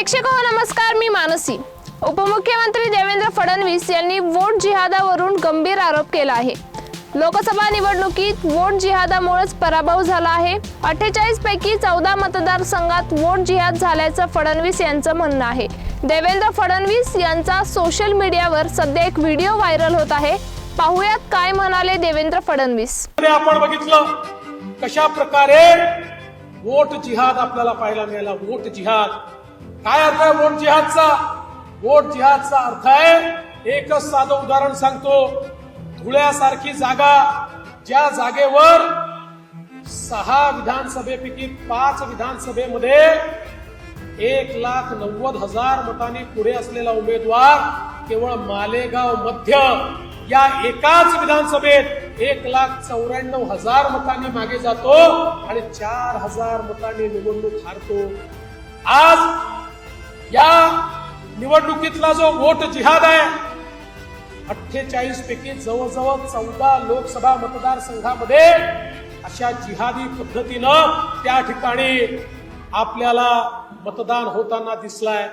प्रेक्षक हो नमस्कार मी मानसी. उपमुख्यमंत्री देवेंद्र फडणवीस यांनी वोट जिहादावरून गंभीर आरोप केला आहे. लोकसभा निवडणुकीत वोट जिहादामुळेच पराभव झाला आहे. अठ्ठेचाळीस पैकी चौदा मतदारसंघात वोट जिहाद झाल्याचं फडणवीस यांचं म्हणणं आहे. देवेंद्र फडणवीस यांचा सोशल मीडियावर सध्या एक व्हिडिओ व्हायरल होत आहे. पाहुयात काय म्हणाले देवेंद्र फडणवीस. आपण बघितलं? कशा प्रकारे वोट जिहाद आपल्याला पाहायला मिळाला? वोट जिहाद. काय अर्थ आहे वोट जिहादचा? वोट जिहादचा अर्थ आहे एकच साधं उदाहरण सांगतो. धुळ्यासारखी जागा ज्या जागेवर सहा विधानसभेपैकी पाच विधानसभेमध्ये एक लाख नव्वद हजार मतांनी पुढे असलेला उमेदवार केवळ मालेगाव मध्य. या एकाच विधानसभेत एक लाख चौऱ्याण्णव हजार मतांनी मागे जातो आणि चार हजार मतांनी निवडणूक हारतो. आज या निवडणुकीतला जो वोट जिहाद आहे अठ्ठेचाळीस पैकी जवळजवळ चौदा लोकसभा मतदारसंघामध्ये अशा जिहादी पद्धतीनं त्या ठिकाणी आपल्याला मतदान होताना दिसलाय.